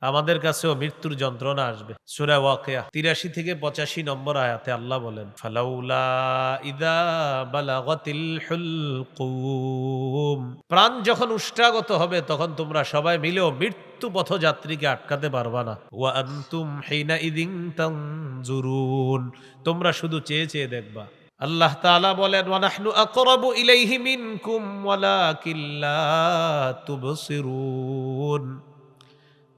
আমাদের কাছেও মৃত্যুর যন্ত্রণা আসবে। সুরা ওয়াকিয়া তিরাশি থেকে পঁচাশি নম্বর আয়াতে আল্লাহ বলেন, ফালাউলা ইদা বালাগতিল হুলকুম। প্রাণ যখন উষ্টাগত হবে, তখন তোমরা সবাই মিলেও মৃত্যু পথযাত্রীকে আটকাতে পারবা না। ওয়া আনতুম হিনা ইদিন তানজুরুন। তোমরা শুধু চেয়ে চেয়ে দেখবা। আল্লাহ তাআলা বলেন, ওয়া নাহনু আকরাবু ইলাইহি মিনকুম ওয়ালাকিল্লা তুবসিরুন।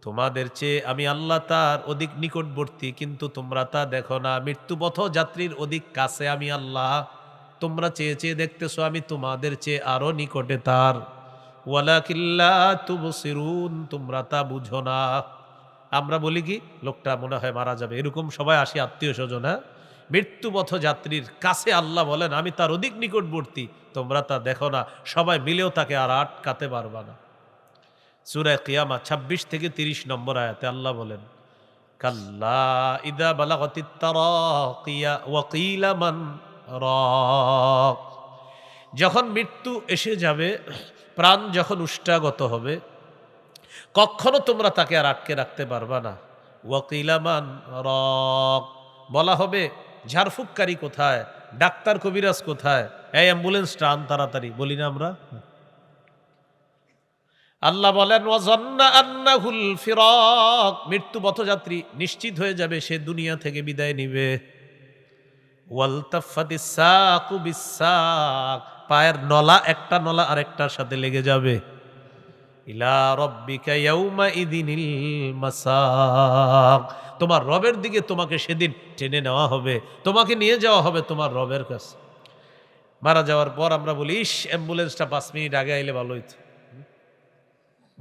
তোমাদের চেয়ে আমি আল্লাহ তার অধিক নিকটবর্তী, কিন্তু তোমরা তা দেখো না। মৃত্যুপথ যাত্রীর অধিক কাছে আমি আল্লাহ। তোমরা চেয়ে চেয়ে দেখতেছো আমি তোমাদের চেয়ে আরও নিকটে তার। ওয়ালাকিল্লা তুবসিরুন, তোমরা তা বুঝো না। আমরা বলি কি, লোকটা মনে হয় মারা যাবে। এরকম সবাই আসি, আত্মীয় স্বজন হ্যাঁ? মৃত্যুপথ যাত্রীর কাছে আল্লাহ বলেন, আমি তার অধিক নিকটবর্তী, তোমরা তা দেখো না। সবাই মিলেও তাকে আর আটকাতে পারবা না। সুরায় কিয়ামা ২৬ থেকে ৩০ নম্বর আয়াতে আল্লাহ বলেন, কাল্লা ইদা মান রাক। যখন মৃত্যু এসে যাবে, প্রাণ যখন উষ্টাগত হবে, কখনো তোমরা তাকে আর আটকে রাখতে পারবা না। ওয়াকিলামান রক। বলা হবে, ঝাড়ফুককারী কোথায়? ডাক্তার কবিরাজ কোথায়? এই অ্যাম্বুলেন্সটা আন তাড়াতাড়ি। বলি না আমরা। আল্লাহ বলেন আন্নাহুল ফিরাক। মৃত্যু পথযাত্রী নিশ্চিত হয়ে যাবে, সে দুনিয়া থেকে বিদায় নিবে। পায়ের নলা, একটা নলা আরেকটার সাথে লেগে যাবে। ইলা তোমার রবের দিকে তোমাকে সেদিন টেনে নেওয়া হবে, তোমাকে নিয়ে যাওয়া হবে তোমার রবের কাছে। মারা যাওয়ার পর আমরা বলি ইস অ্যাম্বুলেন্সটা পাঁচ মিনিট আগে আইলে ভালো হইতো।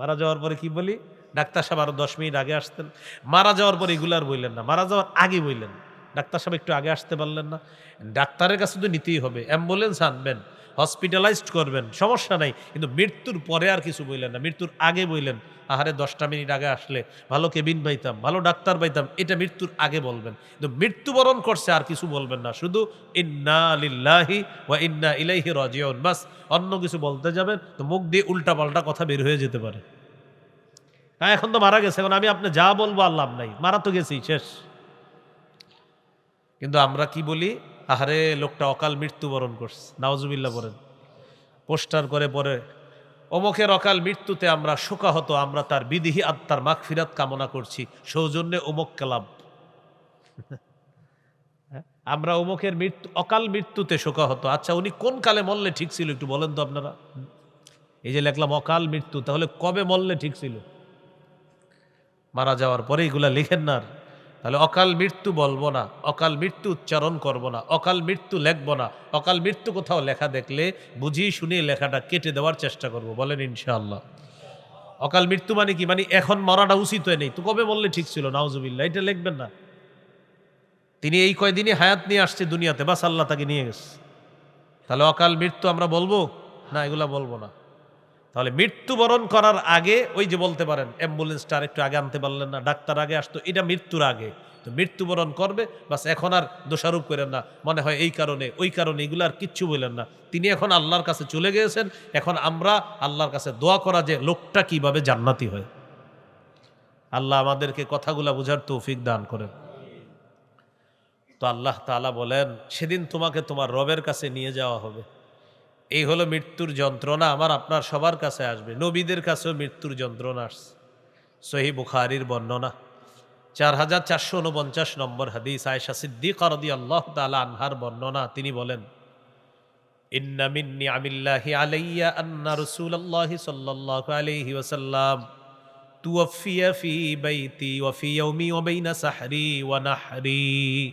মারা যাওয়ার পরে কি বলি? ডাক্তার সাহেব আরও দশ মিনিট আগে আসতেন। মারা যাওয়ার পরে এগুলো আর বললেন না। মারা যাওয়ার আগে বললেন। ডাক্তার সাহেব একটু আগে আসতে পারলেন না। ডাক্তারের কাছে তো নিতেই হবে। অ্যাম্বুলেন্স আনবেন। হসপিটালাইজড করবেন, সমস্যা নাই। কিন্তু মৃত্যুর পরে আর কিছু বললেন না। মৃত্যুর আগে বললেন আহারে দশটা মিনিট আগে আসলে ভালো কেবিন পাইতাম, ভালো ডাক্তার পাইতাম, এটা মৃত্যুর আগে বলবেন। কিন্তু মৃত্যুবরণ করছে আর কিছু বলবেন না, শুধু ইন্না লিল্লাহি ওয়া ইন্না ইলাইহি রাজিউন বাস, অন্য কিছু বলতে যাবেন তো মুখ দিয়ে উল্টা পাল্টা কথা বের হয়ে যেতে পারে। হ্যাঁ এখন তো মারা গেছে, এখন আমি আপনি যা বলব আর লাভ নাই। মারা তো গেছি শেষ। কিন্তু আমরা কি বলি? আহারে, লোকটা অকাল মৃত্যুবরণ করছে। নাওজুবিল্লা বলেন। পোস্টার করে পরে অমুকের অকাল মৃত্যুতে আমরা শোকাহত, আমরা তার বিধিহি আত্মার মাগফিরাত কামনা করছি। সৌজন্যে অমুক ক্লাব আমরা অমুকের মৃত্যু, অকাল মৃত্যুতে শোকাহত। আচ্ছা উনি কোন কালে মরলে ঠিক ছিল একটু বলেন তো আপনারা? এই যে লেখলাম অকাল মৃত্যু, তাহলে কবে মরলে ঠিক ছিল? মারা যাওয়ার পরে এগুলা লিখেন না আর। তাহলে অকাল মৃত্যু বলব না, অকাল মৃত্যু উচ্চারণ করব না, অকাল মৃত্যু লেখবো না, অকাল মৃত্যু কোথাও লেখা দেখলে বুঝিয়ে শুনিয়ে লেখাটা কেটে দেওয়ার চেষ্টা করব, বলেন ইনশাআল্লাহ। অকাল মৃত্যু মানে কি? মানে এখন মরাটা উচিত হয় নেই তো কবে বললে ঠিক ছিল? নাউজুবিল্লাহ, এটা লিখবেন না। তিনি এই কয়দিনই হায়াত নিয়ে আসছে দুনিয়াতে, বাস আল্লাহ তাকে নিয়ে গেছে। তাহলে অকাল মৃত্যু আমরা বলব? না, এগুলা বলব না। তাহলে মৃত্যুবরণ করার আগে ওই যে বলতে পারেন অ্যাম্বুলেন্সটা আর একটু আগে আনতে পারলেন না, ডাক্তার আগে আসতো, এটা মৃত্যুর আগে। তো মৃত্যুবরণ করবে, বাস এখন আর দোষারোপ করেন না, মনে হয় এই কারণে, ওই কারণে এগুলো আর কিচ্ছু বললেন না। তিনি এখন আল্লাহর কাছে চলে গিয়েছেন, এখন আমরা আল্লাহর কাছে দোয়া করা যে লোকটা কীভাবে জান্নাতি হয়। আল্লাহ আমাদেরকে কথাগুলা বোঝার তৌফিক দান করেন। তো আল্লাহ তাআলা বলেন, সেদিন তোমাকে তোমার রবের কাছে নিয়ে যাওয়া হবে। এই হলো মৃত্যুর যন্ত্রণা আমার আপনার সবার কাছে আসবে। নবীদের কাছেও মৃত্যুর যন্ত্রণা আসছে। সহি বুখারির বর্ণনা। চার হাজার চারশো উনপঞ্চাশ নম্বর হাদিস। আয়সা সিদ্দিক রদি আল্লাহ তালা আনহার বর্ণনা। তিনি বলেন, ইন্না মিন্নি আমিল্লাহি আলাইয়া আন্না রাসূলুল্লাহি সাল্লাল্লাহু আলাইহি ওয়াসাল্লাম তুওয়াফিয়া ফি বাইতি ওয়া ফি ইয়াউমি ওয়া বাইনা সাহরি ওয়া নাহরি।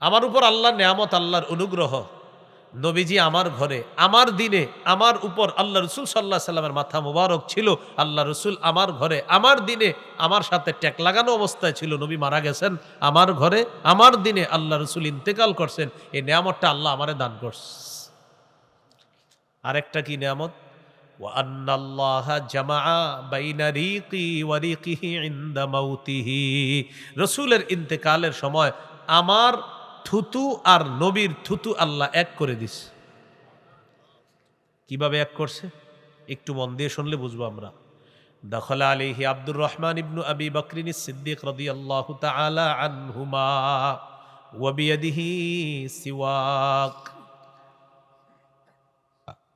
আমার উপর আল্লাহর নেয়ামত, আল্লাহর অনুগ্রহ নবীজি আমার ঘরে আমার দিনে আমার উপর আল্লাহ রসুল সাল্লাহ সাল্লামের মাথা মুবারক ছিল আল্লাহ রসুল আমার ঘরে আমার দিনে আমার সাথে ট্যাক লাগানো অবস্থায় ছিল নবী মারা গেছেন আমার ঘরে আমার দিনে আল্লাহ রসুল ইন্তেকাল করছেন এই নিয়ামতটা আল্লাহ আমারে দান করছে আরেকটা কি নিয়ামত وأن الله جمع بين ريقي وريقه عند موته রসুলের ইন্তেকালের সময় আমার থুতু আর নবীর থুতু আল্লাহ এক করে দিস। কীভাবে এক করছে? একটু মন দিয়ে শুনলে বুঝব আমরা। দখল আলিহি আব্দুর রহমান ইবনু আবি বকরিন সিদ্দিক রাদিয়াল্লাহু তাআলা আনহুমা ওয়া বিয়াদিহি সিওয়াক।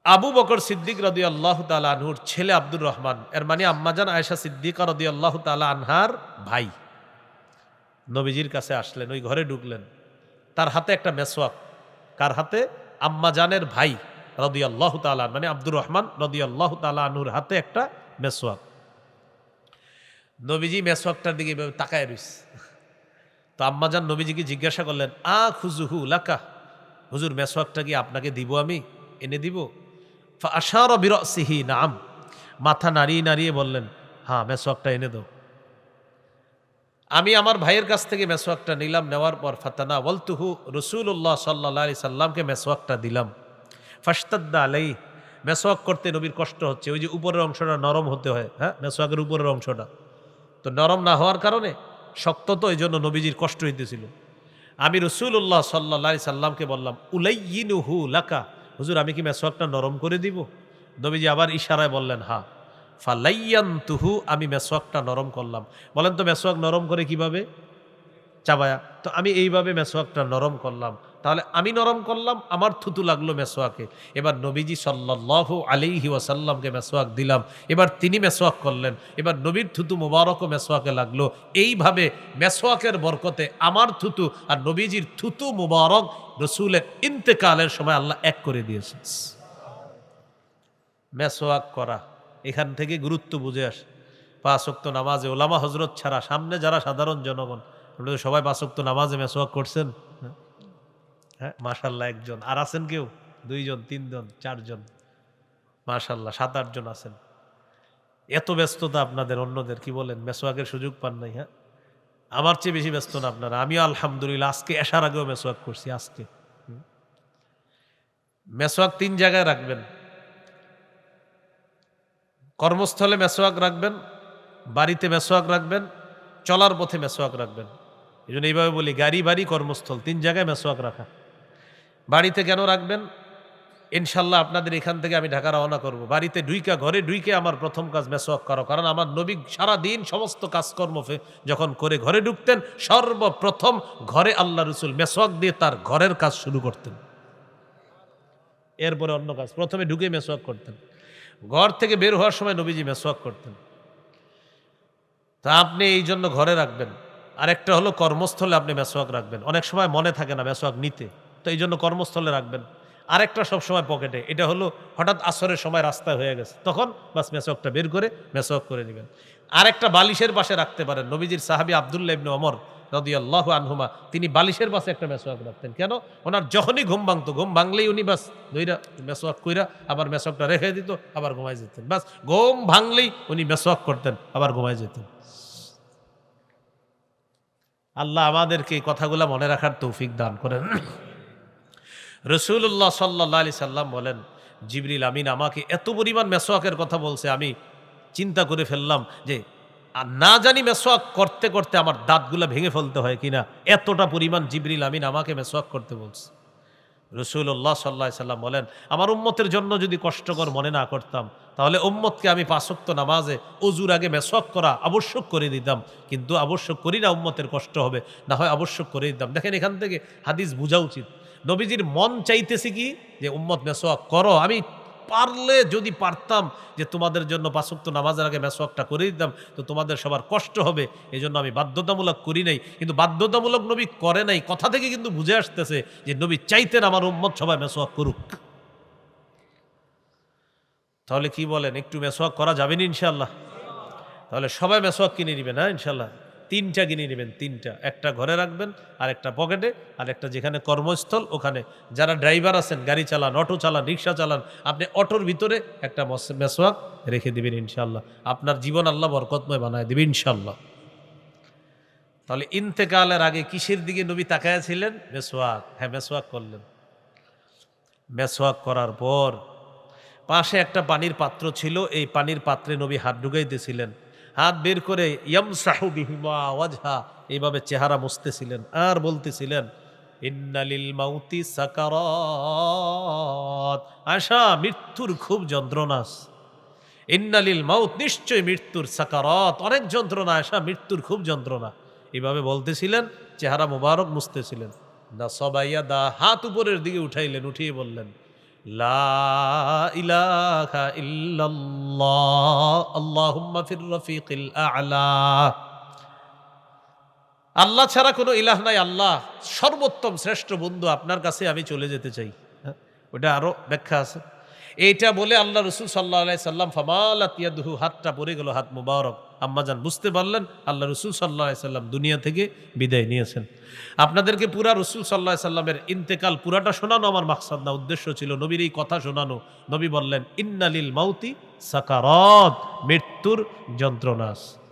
আবু বকর সিদ্দিক রদি আল্লাহ তালা আনহুর ছেলে আব্দুর রহমান, এর মানে আম্মাজান আয়েশা সিদ্দিকা রদি আল্লাহ তালা আনহার ভাই। নবীজির কাছে আসলেন, ওই ঘরে ঢুকলেন। তার হাতে একটা মেসওয়াক। কার হাতে? আম্মাজানের ভাই রদি আল্লাহ তালা মানে আব্দুর রহমান রদি আল্লাহ তালা আনহুর হাতে একটা মেসোয়াক নবীজি মেসোয়াকটার দিকে তাকায় রইস তো আম্মাজান নবীজিকে জিজ্ঞাসা করলেন, আ খুজুহু লাকা? হুজুর মেসোয়াকটা কি আপনাকে দিব আমি? এনে দিব। আশার বিরসিহি, নাম। মাথা নাড়িয়ে নাড়িয়ে বললেন হ্যাঁ মেসোয়াকটা এনে দাও। আমি আমার ভাইয়ের কাছ থেকে মেসোয়াকটা নিলাম, নেওয়ার পর ফাতানা ওয়ালতুহু রসুল্লাহ সাল্লা আলি সাল্লামকে মেসোয়াকটা দিলাম। ফাস্তাদ্দা আলাই মেসোয়াক করতে নবীর কষ্ট হচ্ছে, ওই যে উপরের অংশটা নরম হতে হয় হ্যাঁ? মেসোয়াকের উপরের অংশটা। তো নরম না হওয়ার কারণে শক্ত তো এই জন্য নবীজির কষ্ট হইতেছিল। আমি রসুল্লাহ সাল্লা সাল্লামকে বললাম উলাইনুহু লাকা। হুজুর, আমি কি মেসোয়াকটা নরম করে দিব? নবীজি আবার ইশারায় বললেন হা ফালাইয়ান তুহু আমি মেসোয়াকটা নরম করলাম। বলেন তো মেসোয়াক নরম করে কীভাবে? চাবায়া, তো আমি এইভাবে মেসোয়াকটা নরম করলাম। তাহলে আমি নরম করলাম, আমার থুতু লাগল মেসোয়াকে। এবার নবীজি সাল্লাহ আলিহি ওয়াসাল্লামকে মেসোয়াক দিলাম। এবার তিনি মেসোয়াক করলেন। এবার নবীর থুতু মুবারকও মেসোয়াকে লাগল। এইভাবে মেসোয়াকের বরকতে আমার থুতু আর নবীজির থুতু মুবারক রসুলের ইন্তেকালের সময় আল্লাহ এক করে দিয়েছে। মেসোয়াক করা। এখান থেকে গুরুত্ব বুঝে আসে। পাঁচক্ত নামাজে ওলামা হজরত ছাড়া সামনে যারা সাধারণ জনগণ আপনারা তো সবাই পাঁচক্ত নামাজে মেসোয়াক করছেন। হ্যাঁ মাশাল্লাহ একজন। আর আছেন কেউ? দুইজন, তিনজন, চারজন। মাশাল্লাহ সাত আটজন আছেন। এত ব্যস্ততা আপনাদের, অন্যদের, কি বলেন? মেসোয়াকের সুযোগ পান নাই হ্যাঁ? আমার চেয়ে বেশি ব্যস্ত না আপনারা। আমিও আলহামদুলিল্লাহ, আজকে এসার আগেও মেসোয়াক করছি, আজকে। মেসোয়াক তিন জায়গায় রাখবেন। কর্মস্থলে মেসোয়াক রাখবেন, বাড়িতে মেসোয়াক রাখবেন, চলার পথে মেসোয়াক রাখবেন। এই জন্য এইভাবে বলি, গাড়ি, বাড়ি, কর্মস্থল, তিন জায়গায় মেসোয়াক রাখা। বাড়িতে কেন রাখবেন? ইনশাল্লাহ আপনাদের এখান থেকে আমি ঢাকা রওনা করব। বাড়িতে ডুইকা ঘরে ডুইকে আমার প্রথম কাজ মেসোয়াক করো। কারণ আমার নবী সারা দিন সমস্ত কাজকর্ম যখন করে ঘরে ঢুকতেন, সর্বপ্রথম ঘরে আল্লাহ রসুল মেসোয়াক দিয়ে তার ঘরের কাজ শুরু করতেন। এরপরে অন্য কাজ। প্রথমে ঢুকে মেসোয়াক করতেন। ঘর থেকে বের হওয়ার সময় নবীজি মেসোয়াক করতেন। তা আপনি এই জন্য ঘরে রাখবেন। আর একটা হলো কর্মস্থলে আপনি মেসোয়াক রাখবেন। অনেক সময় মনে থাকে না মেসোয়াক নিতে। তো এই জন্য কর্মস্থলে রাখবেন। আরেকটা সবসময় পকেটে। এটা হলো হঠাৎ আসরের সময় রাস্তায় হয়ে গেছে। তখন বাস মেসোয়াকটা বের করে মেসোয়াক করে নেবেন। আরেকটা বালিশের পাশে রাখতে পারেন। নবীজির সাহাবি আবদুল্লাহ ইবনে অমর রদিয়াল্লাহু আনহুমা, তিনি বালিশের পাশে একটা মেসোয়াক রাখতেন। কেন? ওনার যখনই ঘুম ভাঙতো, ঘুম ভাঙলেই উনি বাস দইরা মেসোয়াক কইরা আবার মেসোয়াকটা রেখে দিত, আবার ঘুমাই যেতেন। বাস ঘুম ভাঙলেই উনি মেসোয়াক করতেন, আবার ঘুমাই যেতেন। আল্লাহ আমাদেরকে এই কথাগুলো মনে রাখার তৌফিক দান করেন। রসুল্লাহ সাল্লাহ আলি সাল্লাম বলেন, জিবরিল আমিন আমাকে এত পরিমাণ মেসোয়াকের কথা বলছে, আমি চিন্তা করে ফেললাম যে আর না জানি মেসোয়াক করতে করতে আমার দাঁতগুলো ভেঙে ফেলতে হয় কিনা। এতটা পরিমাণ জিবরিল আমিন আমাকে মেসোয়াক করতে বলছে। রসুল্লাহ সাল্লাহ সাল্লাম বলেন, আমার উম্মতের জন্য যদি কষ্টকর মনে না করতাম, তাহলে উম্মতকে আমি পাঁচক্ত নামাজে অজুর আগে মেসওয়াক করা আবশ্যক করে দিতাম। কিন্তু আবশ্যক করি না, উম্মতের কষ্ট হবে, না হয় আবশ্যক করে দিতাম। দেখেন এখান থেকে হাদিস বোঝা উচিত। নবীজির মন চাইতেছে কি? যে, উম্মত মেসওয়াক করো, আমি পারলে যদি পারতাম যে তোমাদের জন্য পাঁচক্ত নামাজের আগে মেসওয়াকটা করে দিতাম, তো তোমাদের সবার কষ্ট হবে। এই জন্য আমি বাধ্যতামূলক করি নাই। কিন্তু বাধ্যতামূলক নবী করে নাই। কথা থেকে কিন্তু বুঝে আসতেছে যে নবী চাইতেন আমার উম্মত সবাই মেসওয়াক করুক। তাহলে কি বলেন, একটু মেসওয়াক করা যাবে না ইনশাল্লাহ তাহলে সবাই মেসওয়াক কিনে নেবেন না ইনশাল্লাহ তিনটা কিনে নেবেন, তিনটা। একটা ঘরে রাখবেন, আর একটা পকেটে, আর একটা যেখানে কর্মস্থল, ওখানে। যারা ড্রাইভার আছেন, গাড়ি চালান, অটো চালান, রিক্সা চালান, আপনি অটোর ভিতরে একটা মস- মেসওয়াক রেখে দিবেন ইনশাল্লাহ আপনার জীবন আল্লাহ বরকতময় বানায় দেবে ইনশাল্লাহ তাহলে ইন্তেকালের আগে কিসের দিকে নবী তাকায়া ছিলেন? মেসওয়াক। হ্যাঁ মেসওয়াক করলেন। মেসওয়াক করার পর পাশে একটা পানির পাত্র ছিল, এই পানির পাত্রে নবী হাত ঢুকাইতেছিলেন। হাত বের করে ইয়ম বিহিমা ওয়াজহা এইভাবে চেহারা মুছতেছিলেন। আর বলতেছিলেন, ইন্নালিল মাউতি সাকারাত। আশা, মৃত্যুর খুব যন্ত্রণা ইন্নালিল মাউত নিশ্চয় মৃত্যুর সাকারত। অনেক যন্ত্রণা আসা মৃত্যুর খুব যন্ত্রণা। এভাবে বলতেছিলেন, চেহারা মোবারক মুছতেছিলেন। না সবাইয়া দা হাত উপরের দিকে উঠাইলেন, উঠিয়ে বললেন আল্লাহ ছাড়া কোনো ইলাহ নাই আল্লাহ সর্বোত্তম শ্রেষ্ঠ বন্ধু আপনার কাছে আমি চলে যেতে চাই। হ্যাঁ, ওটা আরও ব্যাখ্যা আছে। এইটা বলে আল্লাহ রসুল সাল্লাহ সাল্লাম ফামালা তিয়াদুহু হাতটা পড়ে গেল, হাত মুবারক। আম্মাজান বুঝতে পারলেন? আল্লাহ রসুল সাল্লাহ সাল্লাম দুনিয়া থেকে বিদায় নিয়েছেন। আপনাদেরকে পুরা রসুল সাল্লাহ সাল্লামের ইন্তেকাল পুরাটা শোনানো আমার মাকসাদ না, উদ্দেশ্য ছিল নবীর এই কথা শোনানো। নবী বললেন, ইন্নালিল মাউতি সাকারত মৃত্যুর যন্ত্রণা আছে।